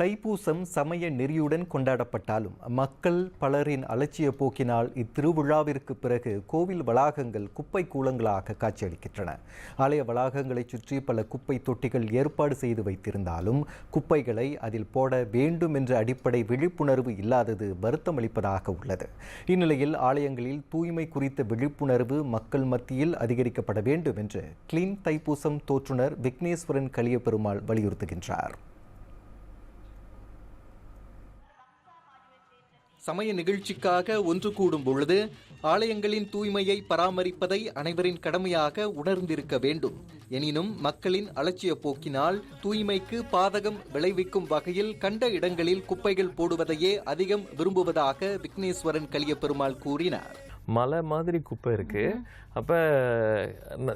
தைப்பூசம் சமய நெறியுடன் கொண்டாடப்பட்டாலும் மக்கள் பலரின் அலட்சிய போக்கினால் இத்திருவிழாவிற்கு பிறகு கோவில் வளாகங்கள் குப்பை கூலங்களாக காட்சியளிக்கின்றன. ஆலய வளாகங்களைச் சுற்றி பல குப்பை தொட்டிகள் ஏற்பாடு செய்து வைத்திருந்தாலும் குப்பைகளை அதில் போட வேண்டும் என்ற அடிப்படை விழிப்புணர்வு இல்லாதது வருத்தமளிப்பதாக உள்ளது. இந்நிலையில் ஆலயங்களில் தூய்மை குறித்த விழிப்புணர்வு மக்கள் மத்தியில் அதிகரிக்கப்பட வேண்டும் என்று கிளீன் தைப்பூசம் தோற்றுனர் விக்னேஸ்வரன் கலியபெருமாள் வலியுறுத்துகின்றார். சமய நிகழ்ச்சிக்காக ஒன்று கூடும் பொழுது ஆலயங்களின் தூய்மையை பராமரிப்பதை அனைவரின் கடமையாக உணர்ந்திருக்க வேண்டும். எனினும் மக்களின் அலட்சிய போக்கினால் தூய்மைக்கு பாதகம் விளைவிக்கும் வகையில் கண்ட இடங்களில் குப்பைகள் போடுவதையே அதிகம் விரும்புவதாக விக்னேஸ்வரன் கலியபெருமாள் கூறினார். மலை மாதிரி குப்பை இருக்கு. அப்ப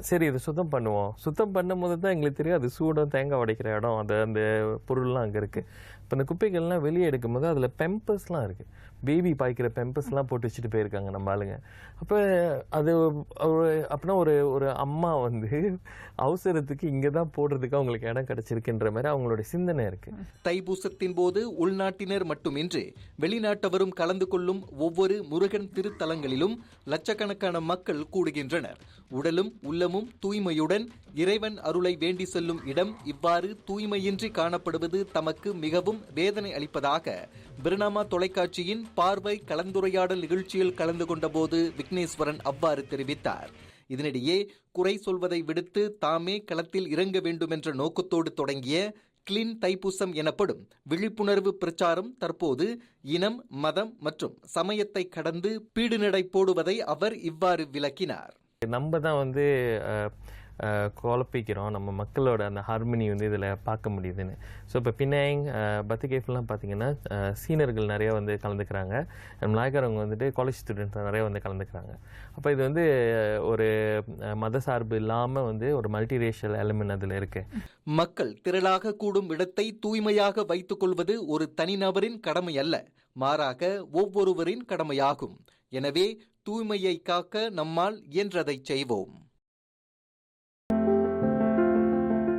சரி இது சுத்தம் பண்ணுவோம். சுத்தம் பண்ணும்போது தான் எங்களுக்கு தெரியும் அது சூடம் தேங்காய் உடைக்கிற இடம் அது அந்த பொருள்லாம் அங்க இருக்கு. இப்போ இந்த குப்பைகள்லாம் வெளியே எடுக்கும்போது அதுல பெம்பர்ஸ்லாம் இருக்கு. பேபி பாய்க்கிற பெம்பர்ஸ்லாம் போட்டு வச்சுட்டு போயிருக்காங்க நம்ம ஆளுங்க. அப்ப அது அப்படின்னா ஒரு ஒரு அம்மா வந்து அவசரத்துக்கு இங்கே தான் போடுறதுக்கு அவங்களுக்கு இடம் கிடைச்சிருக்குன்ற மாதிரி அவங்களோட சிந்தனை இருக்கு. தைப்பூசத்தின் போது உள்நாட்டினர் மட்டுமின்றி வெளிநாட்டவரும் கலந்து கொள்ளும் ஒவ்வொரு முருகன் திருத்தலங்களிலும் லட்சக்கணக்கான மக்கள் கூடுகின்றனர். உடலும் உள்ளமும் தூய்மையுடன் இறைவன் அருளை வேண்டி செல்லும் இடம் இவ்வாறு தூய்மையின்றி காணப்படுவது தமக்கு மிகவும் வேதனை அளிப்பதாக பிரணாமா தொலைக்காட்சியின் பார்வை கலந்துரையாடல் நிகழ்ச்சியில் கலந்து கொண்டபோது விக்னேஸ்வரன் அவ்வாறு தெரிவித்தார். இதனிடையே குறை சொல்வதை விடுத்து தாமே களத்தில் இறங்க வேண்டும் என்ற நோக்கத்தோடு தொடங்கிய கிளின் தைப்பூசம் எனப்படும் விழிப்புணர்வு பிரச்சாரம் தற்போது இனம் மதம் மற்றும் சமயத்தை கடந்து பீடுநடை போடுவதை அவர் இவ்வாறு விளக்கினார். நம்ம தான் வந்து குழப்பிக்கிறோம். நம்ம மக்களோட அந்த ஹார்மனி வந்து இதில் பார்க்க முடியுதுன்னு. ஸோ இப்போ பின்னாங் பத்துகேஃப்லாம் பார்த்தீங்கன்னா அஹ், சீனர்கள் நிறைய வந்து கலந்துக்கிறாங்க. நாயக்கரவங்க வந்துட்டு காலேஜ் ஸ்டூடெண்ட்ஸ் நிறைய வந்து கலந்துக்கிறாங்க. அப்போ இது வந்து ஒரு மத சார்பு இல்லாமல் வந்து ஒரு மல்டிரேஷியல் எலிமெண்ட் அதில் இருக்குது மக்கள் திரளாக கூடும் இடத்தை தூய்மையாக வைத்துக் கொள்வது ஒரு தனிநபரின் கடமை அல்ல. மாறாக ஒவ்வொருவரின் கடமையாகும். எனவே தூய்மையை காக்க நம்மால் இயன்றதை செய்வோம்.